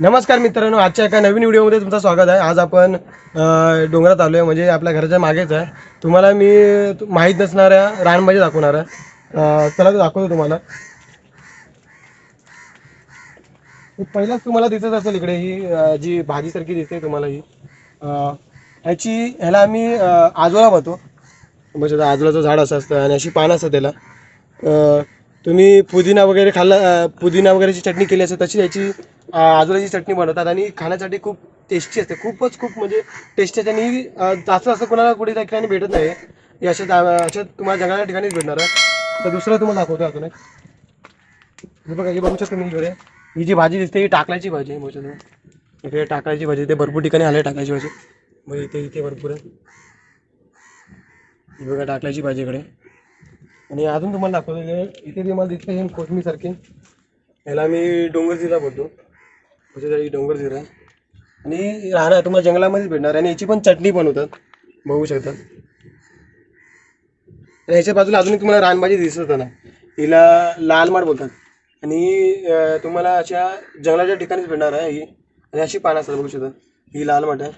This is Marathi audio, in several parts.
नमस्कार मित्रांनो आजच्या एका नवीन व्हिडिओमध्ये तुमचं स्वागत आहे. आज आपण डोंगरात आलो आहे म्हणजे आपल्या घराच्या मागेच आहे. तुम्हाला मी माहीत नसणाऱ्या रानमध्ये दाखवणार आहे. चला तर दाखवतो तुम्हाला. पहिलाच तुम्हाला दिसत असेल इकडे ही जी भाजीसारखी दिसते तुम्हाला ही. ह्याची ह्याला आम्ही आजोळा म्हणतो. म्हणजे आजोळाचं झाड असं असतं आणि अशी पानं असतं त्याला. तुम्ही पुदिना वगैरे खाल्ला पुदिना वगैरेची चटणी केली असेल तशी याची अं, चटणी बनवतात आणि खाण्यासाठी खूप टेस्टी असते. खूपच खूप म्हणजे टेस्टी असते आणि जास्त असं कोणाला कुठे त्या ठिकाणी भेटत नाही. हे अशा जा- अशा तुम्हाला जगाच्या ठिकाणीच भेटणार आहे. तर दुसरं तुम्हाला दाखवतो अजून एक. हे बघा हे बघू शकतो मी इकडे. ही जी भाजी दिसते ही टाकल्याची भाजी आहे मोठ्या इकडे टाकायची भाजी ते भरपूर ठिकाणी आले टाकायची भाजी. मग इथे इथे भरपूर आहे. बघा टाकल्याची भाजी इकडे. आणि अजून तुम्हाला दाखवतो इथे ती तुम्हाला दिसते हे कोथमीसारखे ह्याला मी डोंगर जिरा बोलतो. म्हणजे डोंगर जिरा आहे. आणि राहणार तुम्हाला जंगलामध्येच भेटणार आणि याची पण चटणी बनवतात. बघू शकतात आणि ह्याच्या बाजूला अजून तुम्हाला रानभाजी दिसत ना. हिला लाल माठ बोलतात. आणि तुम्हाला अशा जंगलाच्या ठिकाणीच भेटणार आहे ही. आणि अशी पानं असतात बघू शकता. ही लाल माठ आहे.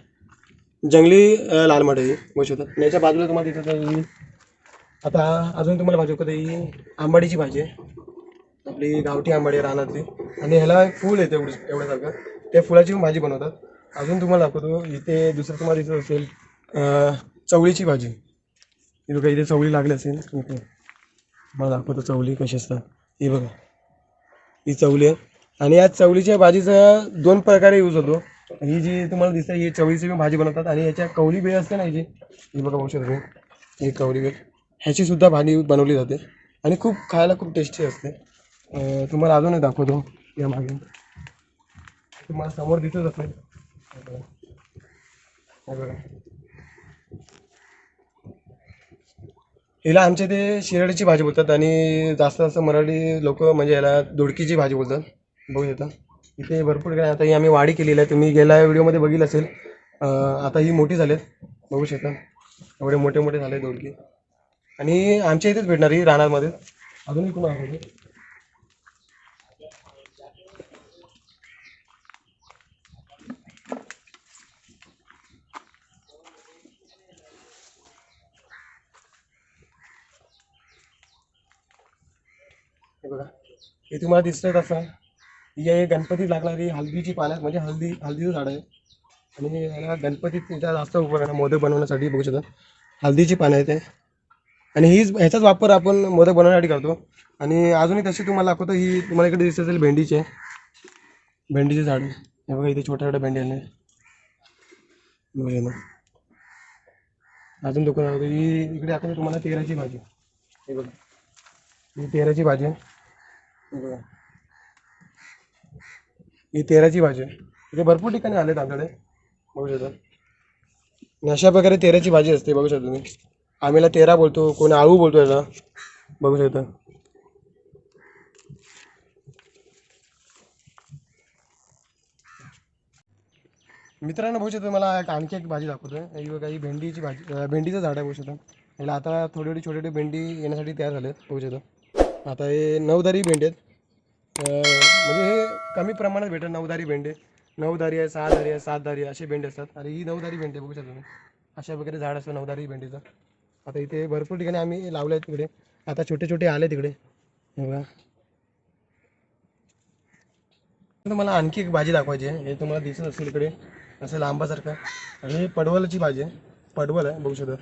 जंगली लाल माठ आहे ही बघू शकता. आणि याच्या बाजूला तुम्हाला दिसत आहे आता अजून तुम्हाला भाजी दाखवतो ही आंबाडीची भाजी आहे. आपली गावठी आंबाडी रानातली. आणि ह्याला एक फूल येते एवढं एवढ्यासारखं. त्या फुलाची पण भाजी बनवतात. अजून तुम्हाला दाखवतो इथे दुसरं तुम्हाला इथं असेल चवळीची भाजी. ही बघा इथे चवळी लागली असेल. इथे. मला दाखवतो चवळी कशी असतात. ही बघा. ही चवळी आहे. आणि या चवळीच्या भाजीचा दोन प्रकारे यूज होतो. ही जी तुम्हाला दिसते ही चवळीची पण भाजी बनवतात. आणि याच्या कवली बेळ असते ना ही जी. ही बघा बघू शकता तुम्ही. ही कवली बेळ. ह्याची सुद्धा भाजी बनवली जाते. आणि खूप खायला खूप टेस्टी असते. तुम्हाला अजून दाखवतो या मागे. तुम्हाला समोर दिसत असेल. बघा. हिला आमच्या ते शिराडीची भाजी बोलतात आणि जास्त जास्त मराठी लोक म्हणजे याला दोडकीची भाजी बोलतात. बघू शकता. इथे भरपूर काय आता ही आम्ही वाडी केलेली आहे. तुम्ही गेल्या व्हिडिओमध्ये बघितलं असेल. आता ही मोठी झालेत. बघू शकता. एवढे मोठे मोठे झाले दोडकी. आणि आमच्या इथेच भेटणार ही रानामध्ये. अजूनही तुम्हाला बघा. हे तुम्हाला दिसतंय तसं. ही आहे गणपती लागणारी हळदीची पानं म्हणजे हळदी हळदीचं झाड आहे. आणि याला गणपतीत त्याचा जास्त उपयोग आहे मोदक बनवण्यासाठी बघू शकता. हळदीची पानं आहेत ते आणि हीच ह्याचाच वापर आपण मोदक बनवण्यासाठी करतो. आणि अजूनही तशी तुम्हाला दाखवतो ही तुम्हाला इकडे दिसत असेल भेंडीची. आहे भेंडीचे झाड. हे बघा इथे छोट्या छोट्या भेंडी आले बघा ना अजून दुकान ही इकडे दाखवतो तुम्हाला तेराची भाजी. हे बघा. ही तेराची भाजी आहे. बरं ही तेराची भाजी आहे. इथे भरपूर ठिकाणी आले आमच्याकडे बघू शकता. नशा अशा प्रकारे तेराची भाजी असते बघू शकता तुम्ही. आम्हीला तेरा बोलतो कोणी आळू बोलतो याला बघू शकता. मित्रांनो बघू शकतो मला एक आणखी एक भाजी दाखवतो ही बघा ही भेंडीची भाजी भेंडीचं झाड आहे बघू शकता. याला आता थोडी थोडी छोटी छोटी भेंडी येण्यासाठी तयार झाले बघू शकता. आता हे नऊदारी भेंडे आहेत. म्हणजे हे कमी प्रमाणात भेटतात नऊदारी भेंडे. नऊदारी आहे सहादारी आहे सातदारी आहे असे भेंडे असतात. आणि ही नऊदारी भेंडे बघू शकता तुम्ही. अशा वगैरे झाड असतं नऊदारी भेंडीचं. आता इथे भरपूर ठिकाणी आम्ही लावले आहेत तिकडे. आता छोटे छोटे आले तिकडे. हे बघा. तुम्हाला आणखी एक भाजी दाखवायची आहे. हे तुम्हाला दिसत असेल इकडे. असं लांबासारखं. आणि पडवलाची भाजी आहे. पडवल आहे बघू शकता.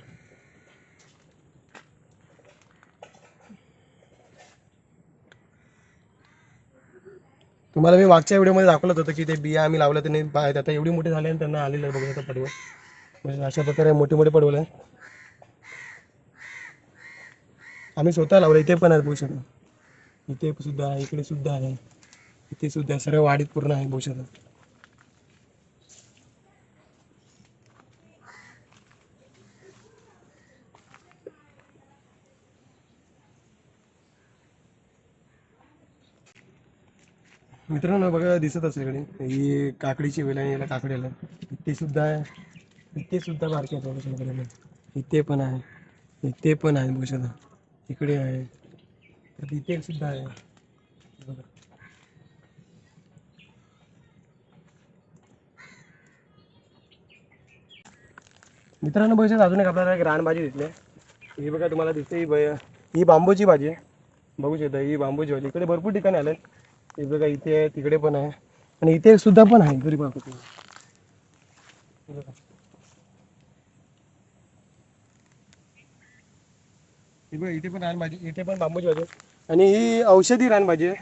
तुम्हाला मी मागच्या व्हिडिओमध्ये दाखवलं होतं की ते बिया आम्ही लावलं त्यांनी बाहेर आता एवढी मोठी झाली आणि त्यांना आलेलं आहे बघू पडवं म्हणजे अशा प्रकारे मोठे मोठे पडवलं आहे आम्ही स्वतः लावलं इथे पण आहे बघू शकता. इथे सुद्धा आहे इकडे सुद्धा आहे. इथे सुद्धा सर्व वाढीत पूर्ण आहे बघू शकता. मित्रांनो बघा दिसत असेल ही काकडीची वेल आहे याला काकड्याला ते सुद्धा आहे. ते सुद्धा मार्केट आहेत इथे पण आहे. इथे पण आहे बघू इकडे आहे. तर इथे सुद्धा आहे. मित्रांनो बघू अजून एक आपल्याला एक रानभाजी दिसली आहे. ही बघा तुम्हाला दिसते ही ही बांबूची भाजी आहे. बघू शकता ही बांबूची भाजी. इकडे भरपूर ठिकाणी आले ते बघा इथे आहे तिकडे पण आहे. आणि इथे सुद्धा पण आहे घरी बघा इथे पण रानभाजी इथे पण बांबूची भाजी आणि ही औषधी रानभाजी आहे.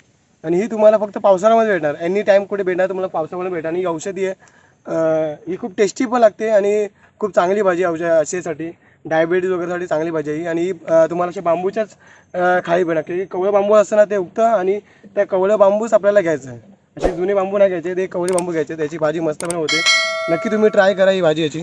आणि ही तुम्हाला फक्त पावसाळ्यामध्ये भेटणार. एनी टाइम कुठे भेटणार तुम्हाला पावसाळ्यामध्ये भेटणार. आणि ही औषधी आहे. ही खूप टेस्टी पण लागते आणि खूप चांगली भाजी औषध असेसाठी डायबिटीज वगैरेसाठी चांगली भाजी आहे ही. आणि ही तुम्हाला अशा बांबूच्याच खाई खाली भेटणार की कवळं बांबू असतं ना ते उगतं आणि त्या कवळं बांबूच आपल्याला घ्यायचं आहे. असे जुने बांबू नाही घ्यायचे ते कवळे बांबू घ्यायचे त्याची भाजी मस्त पण होते. नक्की तुम्ही ट्राय करा ही भाजी याची.